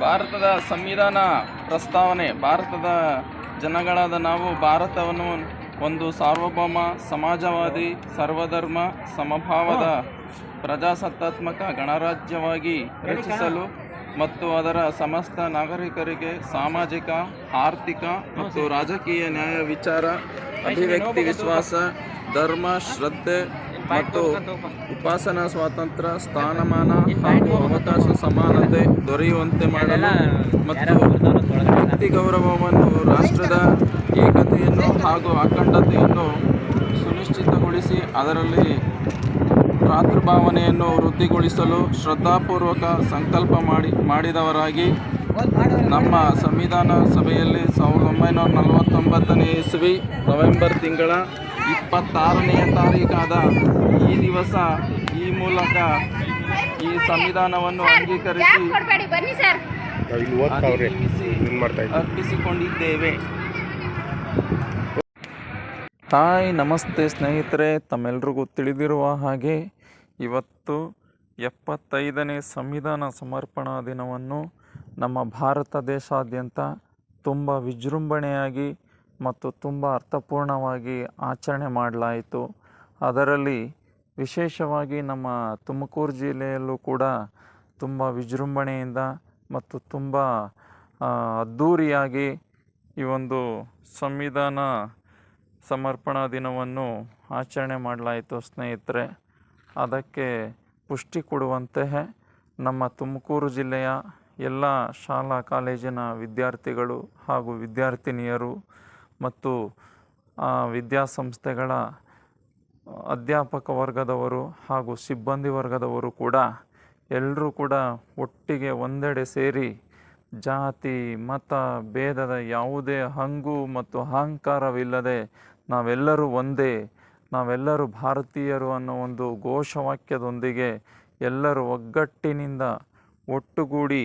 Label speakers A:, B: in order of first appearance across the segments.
A: ಭಾರತದ ಸಂವಿಧಾನ ಪ್ರಸ್ತಾವನೆ, ಭಾರತದ ಜನಗಳಾದ ನಾವು ಭಾರತವನ್ನು ಒಂದು ಸಾರ್ವಭೌಮ, ಸಮಾಜವಾದಿ, ಸರ್ವಧರ್ಮ, ಸಮಭಾವದ, ಪ್ರಜಾಸತ್ತಾತ್ಮಕ ಗಣರಾಜ್ಯವಾಗಿ ರಚಿಸಲು ಮತ್ತು ಅದರ ಸಮಸ್ತ ನಾಗರಿಕರಿಗೆ ಸಾಮಾಜಿಕ, ಆರ್ಥಿಕ ಮತ್ತು ರಾಜಕೀಯ ನ್ಯಾಯ ವಿಚಾರ, ಅಭಿವ್ಯಕ್ತಿ, ವಿಶ್ವಾಸ, ಧರ್ಮ, ಶ್ರದ್ಧೆ ಮತ್ತು ಉಪಾಸನಾ, ಸ್ವಾತಂತ್ರ್ಯ, ಸ್ಥಾನಮಾನ ಹಾಗೂ ಅವಕಾಶ, ಸಮಾನತೆ ದೊರೆಯುವಂತೆ ಮಾಡಲು ಮತ್ತು ವ್ಯಕ್ತಿ ಗೌರವವನ್ನು ರಾಷ್ಟ್ರದ ಏಕತೆಯನ್ನು ಹಾಗೂ ಅಖಂಡತೆಯನ್ನು ಸುನಿಶ್ಚಿತಗೊಳಿಸಿ ಅದರಲ್ಲಿ ಭ್ರಾತೃಭಾವನೆಯನ್ನು ವೃದ್ಧಿಗೊಳಿಸಲು ಶ್ರದ್ಧಾಪೂರ್ವಕ ಸಂಕಲ್ಪ ಮಾಡಿ ಮಾಡಿದವರಾಗಿ ನಮ್ಮ ಸಂವಿಧಾನ ಸಭೆಯಲ್ಲಿ ಸಾವಿರದ ಒಂಬೈನೂರ ನಲವತ್ತೊಂಬತ್ತನೇ ಇಸ್ವಿ ನವೆಂಬರ್ ತಿಂಗಳ ಇಪ್ಪತ್ತಾರನೆಯ ತಾರೀಕಾದ ಈ ದಿವಸ ಈ ಮೂಲಕ ಈ ಸಂವಿಧಾನವನ್ನು ಅಂಗೀಕರಿಸಿ ಅರ್ಪಿಸಿಕೊಂಡಿದ್ದೇವೆ. ಹಾಯ್ ನಮಸ್ತೆ ಸ್ನೇಹಿತರೆ ತಮ್ಮೆಲ್ರಿಗೂ ತಿಳಿದಿರುವ ಹಾಗೆ ಇವತ್ತು ಎಪ್ಪತ್ತೈದನೇ ಸಂವಿಧಾನ ಸಮರ್ಪಣಾ ದಿನವನ್ನು ನಮ್ಮ ಭಾರತ ದೇಶಾದ್ಯಂತ ತುಂಬ ವಿಜೃಂಭಣೆಯಾಗಿ ಮತ್ತು ತುಂಬ ಅರ್ಥಪೂರ್ಣವಾಗಿ ಆಚರಣೆ ಮಾಡಲಾಯಿತು. ಅದರಲ್ಲಿ ವಿಶೇಷವಾಗಿ ನಮ್ಮ ತುಮಕೂರು ಜಿಲ್ಲೆಯಲ್ಲೂ ಕೂಡ ತುಂಬ ವಿಜೃಂಭಣೆಯಿಂದ ಮತ್ತು ತುಂಬ ಅದ್ಧೂರಿಯಾಗಿ ಈ ಒಂದು ಸಂವಿಧಾನ ಸಮರ್ಪಣಾ ದಿನವನ್ನು ಆಚರಣೆ ಮಾಡಲಾಯಿತು ಸ್ನೇಹಿತರೆ. ಅದಕ್ಕೆ ಪುಷ್ಟಿ ಕೊಡುವಂತೆ ನಮ್ಮ ತುಮಕೂರು ಜಿಲ್ಲೆಯ ಎಲ್ಲ ಶಾಲಾ ಕಾಲೇಜಿನ ವಿದ್ಯಾರ್ಥಿಗಳು ಹಾಗೂ ವಿದ್ಯಾರ್ಥಿನಿಯರು ಮತ್ತು ವಿದ್ಯಾಸಂಸ್ಥೆಗಳ ಅಧ್ಯಾಪಕ ವರ್ಗದವರು ಹಾಗೂ ಸಿಬ್ಬಂದಿ ವರ್ಗದವರು ಕೂಡ ಎಲ್ಲರೂ ಕೂಡ ಒಟ್ಟಿಗೆ ಒಂದೆಡೆ ಸೇರಿ ಜಾತಿ, ಮತ, ಭೇದದ ಯಾವುದೇ ಹಂಗು ಮತ್ತು ಅಹಂಕಾರವಿಲ್ಲದೆ ನಾವೆಲ್ಲರೂ ಒಂದೇ, ನಾವೆಲ್ಲರೂ ಭಾರತೀಯರು ಅನ್ನೋ ಒಂದು ಘೋಷವಾಕ್ಯದೊಂದಿಗೆ ಎಲ್ಲರೂ ಒಗ್ಗಟ್ಟಿನಿಂದ ಒಟ್ಟುಗೂಡಿ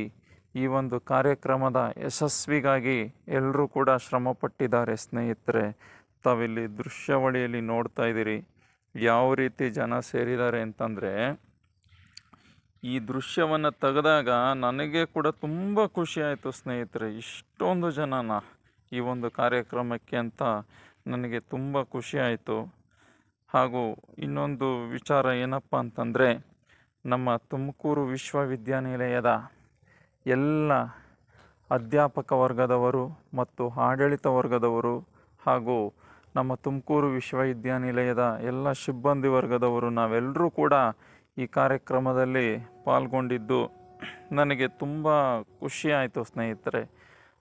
A: ಈ ಒಂದು ಕಾರ್ಯಕ್ರಮದ ಯಶಸ್ವಿಗಾಗಿ ಎಲ್ಲರೂ ಕೂಡ ಶ್ರಮಪಟ್ಟಿದ್ದಾರೆ ಸ್ನೇಹಿತರೆ. ತಾವಿಲ್ಲಿ ದೃಶ್ಯಾವಳಿಯಲ್ಲಿ ನೋಡ್ತಾ ಇದ್ದೀರಿ. ಯಾವ ರೀತಿ ಜನ ಸೇರಿದ್ದಾರೆ ಅಂತಂದರೆ, ಈ ದೃಶ್ಯವನ್ನು ತೆಗೆದಾಗ ನನಗೆ ಕೂಡ ತುಂಬ ಖುಷಿ ಆಯಿತು ಸ್ನೇಹಿತರೆ. ಇಷ್ಟೊಂದು ಜನನ ಈ ಒಂದು ಕಾರ್ಯಕ್ರಮಕ್ಕೆ ಅಂತ ನನಗೆ ತುಂಬ ಖುಷಿ ಆಯಿತು. ಹಾಗೂ ಇನ್ನೊಂದು ವಿಚಾರ ಏನಪ್ಪ ಅಂತಂದರೆ, ನಮ್ಮ ತುಮಕೂರು ವಿಶ್ವವಿದ್ಯಾನಿಲಯದ ಎಲ್ಲ ಅಧ್ಯಾಪಕ ವರ್ಗದವರು ಮತ್ತು ಆಡಳಿತ ವರ್ಗದವರು ಹಾಗೂ ನಮ್ಮ ತುಮಕೂರು ವಿಶ್ವವಿದ್ಯಾನಿಲಯದ ಎಲ್ಲ ಸಿಬ್ಬಂದಿ ವರ್ಗದವರು ನಾವೆಲ್ಲರೂ ಕೂಡ ಈ ಕಾರ್ಯಕ್ರಮದಲ್ಲಿ ಪಾಲ್ಗೊಂಡಿದ್ದು ನನಗೆ ತುಂಬ ಖುಷಿ ಆಯಿತು, ಸ್ನೇಹಿತರೆ.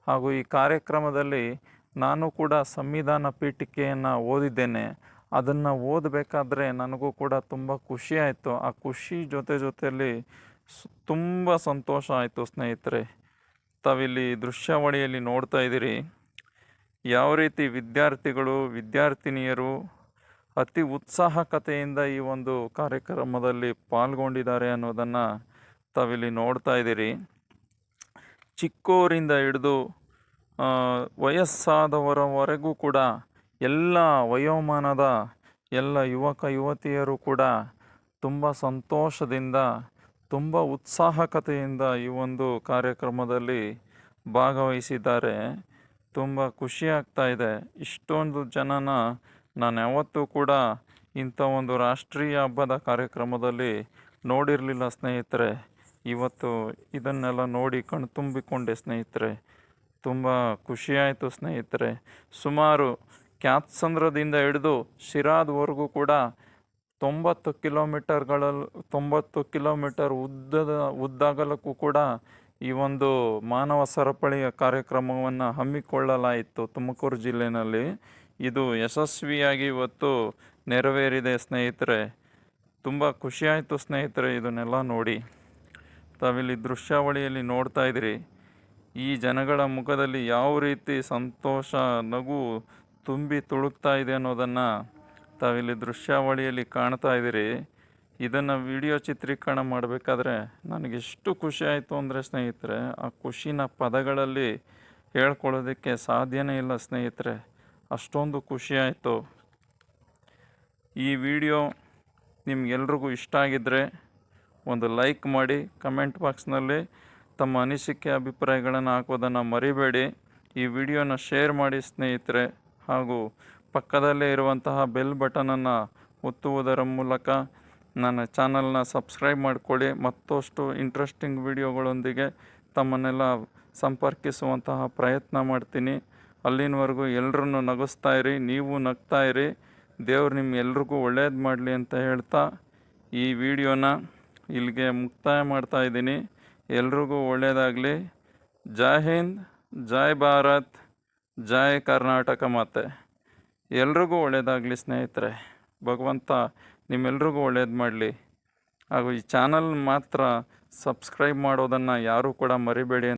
A: ಹಾಗೂ ಈ ಕಾರ್ಯಕ್ರಮದಲ್ಲಿ ನಾನು ಕೂಡ ಸಂವಿಧಾನ ಪೀಠಿಕೆಯನ್ನು ಓದಿದ್ದೇನೆ. ಅದನ್ನು ಓದಬೇಕಾದ್ರೆ ನನಗೂ ಕೂಡ ತುಂಬ ಖುಷಿ ಆಯಿತು. ಆ ಖುಷಿ ಜೊತೆ ಜೊತೆಯಲ್ಲಿ ತುಂಬ ಸಂತೋಷ ಆಯಿತು, ಸ್ನೇಹಿತರೆ. ತಾವಿಲ್ಲಿ ದೃಶ್ಯಾವಳಿಯಲ್ಲಿ ನೋಡ್ತಾ ಇದ್ದೀರಿ. ಯಾವ ರೀತಿ ವಿದ್ಯಾರ್ಥಿಗಳು, ವಿದ್ಯಾರ್ಥಿನಿಯರು ಅತಿ ಉತ್ಸಾಹಕತೆಯಿಂದ ಈ ಒಂದು ಕಾರ್ಯಕ್ರಮದಲ್ಲಿ ಪಾಲ್ಗೊಂಡಿದ್ದಾರೆ ಅನ್ನೋದನ್ನು ತಾವಿಲ್ಲಿ ನೋಡ್ತಾ ಇದ್ದೀರಿ. ಚಿಕ್ಕೋರಿಂದ ಹಿಡಿದು ವಯಸ್ಸಾದವರವರೆಗೂ ಕೂಡ ಎಲ್ಲ ವಯೋಮಾನದ ಎಲ್ಲ ಯುವಕ, ಯುವತಿಯರು ಕೂಡ ತುಂಬ ಸಂತೋಷದಿಂದ, ತುಂಬ ಉತ್ಸಾಹಕತೆಯಿಂದ ಈ ಒಂದು ಕಾರ್ಯಕ್ರಮದಲ್ಲಿ ಭಾಗವಹಿಸಿದ್ದಾರೆ. ತುಂಬ ಖುಷಿ ಆಗ್ತಾ ಇದೆ. ಇಷ್ಟೊಂದು ಜನನ ನಾನು ಯಾವತ್ತೂ ಕೂಡ ಇಂಥ ಒಂದು ರಾಷ್ಟ್ರೀಯ ಹಬ್ಬದ ಕಾರ್ಯಕ್ರಮದಲ್ಲಿ ನೋಡಿರಲಿಲ್ಲ ಸ್ನೇಹಿತರೆ. ಇವತ್ತು ಇದನ್ನೆಲ್ಲ ನೋಡಿ ಕಣ್ತುಂಬಿಕೊಂಡೆ ಸ್ನೇಹಿತರೆ. ತುಂಬ ಖುಷಿಯಾಯಿತು ಸ್ನೇಹಿತರೆ. ಸುಮಾರು ಕ್ಯಾತ್ಸಂದ್ರದಿಂದ ಹಿಡಿದು ಶಿರಾದ್ವರೆಗೂ ಕೂಡ ತೊಂಬತ್ತು ಕಿಲೋಮೀಟರ್ಗಳಲ್ಲಿ ತೊಂಬತ್ತು ಕಿಲೋಮೀಟರ್ ಉದ್ದದ, ಉದ್ದಾಗಲಕ್ಕೂ ಕೂಡ ಈ ಒಂದು ಮಾನವ ಸರಪಳಿಯ ಕಾರ್ಯಕ್ರಮವನ್ನು ಹಮ್ಮಿಕೊಳ್ಳಲಾಯಿತು ತುಮಕೂರು ಜಿಲ್ಲೆಯಲ್ಲಿ ಇದು ಯಶಸ್ವಿಯಾಗಿ ಇವತ್ತು ನೆರವೇರಿದೆ ಸ್ನೇಹಿತರೆ. ತುಂಬ ಖುಷಿಯಾಯಿತು ಸ್ನೇಹಿತರೆ ಇದನ್ನೆಲ್ಲ ನೋಡಿ. ತಾವಿಲ್ಲಿ ದೃಶ್ಯಾವಳಿಯಲ್ಲಿ ನೋಡ್ತಾ ಇದ್ದೀರಿ. ಈ ಜನಗಳ ಮುಖದಲ್ಲಿ ಯಾವ ರೀತಿ ಸಂತೋಷ, ನಗು ತುಂಬಿ ತುಳುಕ್ತಾ ಇದೆ ಅನ್ನೋದನ್ನು ತಾವಿಲ್ಲಿ ದೃಶ್ಯಾವಳಿಯಲ್ಲಿ ಕಾಣ್ತಾ ಇದ್ದೀರಿ. ಇದನ್ನು ವಿಡಿಯೋ ಚಿತ್ರೀಕರಣ ಮಾಡಬೇಕಾದ್ರೆ ನನಗೆ ಎಷ್ಟು ಖುಷಿ ಆಯಿತು ಅಂದರೆ ಸ್ನೇಹಿತರೆ, ಆ ಖುಷಿನ ಪದಗಳಲ್ಲಿ ಹೇಳ್ಕೊಳ್ಳೋದಕ್ಕೆ ಸಾಧ್ಯನೇ ಇಲ್ಲ ಸ್ನೇಹಿತರೆ. ಅಷ್ಟೊಂದು ಖುಷಿ ಆಯಿತು. ಈ ವಿಡಿಯೋ ನಿಮ್ಗೆಲ್ರಿಗೂ ಇಷ್ಟ ಆಗಿದ್ದರೆ ಒಂದು ಲೈಕ್ ಮಾಡಿ, ಕಮೆಂಟ್ ಬಾಕ್ಸ್ನಲ್ಲಿ ತಮ್ಮ ಅನಿಸಿಕೆ, ಅಭಿಪ್ರಾಯಗಳನ್ನು ಹಾಕೋದನ್ನು ಮರಿಬೇಡಿ. ಈ ವಿಡಿಯೋನ ಶೇರ್ ಮಾಡಿ ಸ್ನೇಹಿತರೆ. ಹಾಗೂ ಪಕ್ಕದಲ್ಲೇ ಇರುವಂತಹ ಬೆಲ್ ಬಟನನ್ನು ಒತ್ತುವುದರ ಮೂಲಕ ನನ್ನ ಚಾನಲ್ನ ಸಬ್ಸ್ಕ್ರೈಬ್ ಮಾಡಿಕೊಳ್ಳಿ. ಮತ್ತಷ್ಟು ಇಂಟ್ರೆಸ್ಟಿಂಗ್ ವಿಡಿಯೋಗಳೊಂದಿಗೆ ತಮ್ಮನ್ನೆಲ್ಲ ಸಂಪರ್ಕಿಸುವಂತಹ ಪ್ರಯತ್ನ ಮಾಡ್ತೀನಿ. ಅಲ್ಲಿನವರೆಗೂ ಎಲ್ಲರನ್ನು ನಗಿಸ್ತಾ ಇರಿ, ನೀವು ನಗ್ತಾ ಇರಿ. ದೇವ್ರು ನಿಮ್ಮ ಎಲ್ರಿಗೂ ಒಳ್ಳೇದು ಮಾಡಲಿ ಅಂತ ಹೇಳ್ತಾ ಈ ವಿಡಿಯೋನ ಇಲ್ಲಿಗೆ ಮುಕ್ತಾಯ ಮಾಡ್ತಾ ಇದ್ದೀನಿ. ಎಲ್ರಿಗೂ ಒಳ್ಳೆಯದಾಗಲಿ ಜೈ ಹಿಂದ್, ಜೈ ಭಾರತ್, ಜೈ ಕರ್ನಾಟಕ ಮಾತೆ. ಎಲ್ರಿಗೂ ಒಳ್ಳೆಯದಾಗಲಿ ಸ್ನೇಹಿತರೆ. ಭಗವಂತ ನಿಮ್ಮೆಲ್ರಿಗೂ ಒಳ್ಳೇದು ಮಾಡಲಿ. ಹಾಗೂ ಈ ಚಾನಲ್ ಮಾತ್ರ ಸಬ್ಸ್ಕ್ರೈಬ್ ಮಾಡೋದನ್ನು ಯಾರೂ ಕೂಡ ಮರಿಬೇಡಿ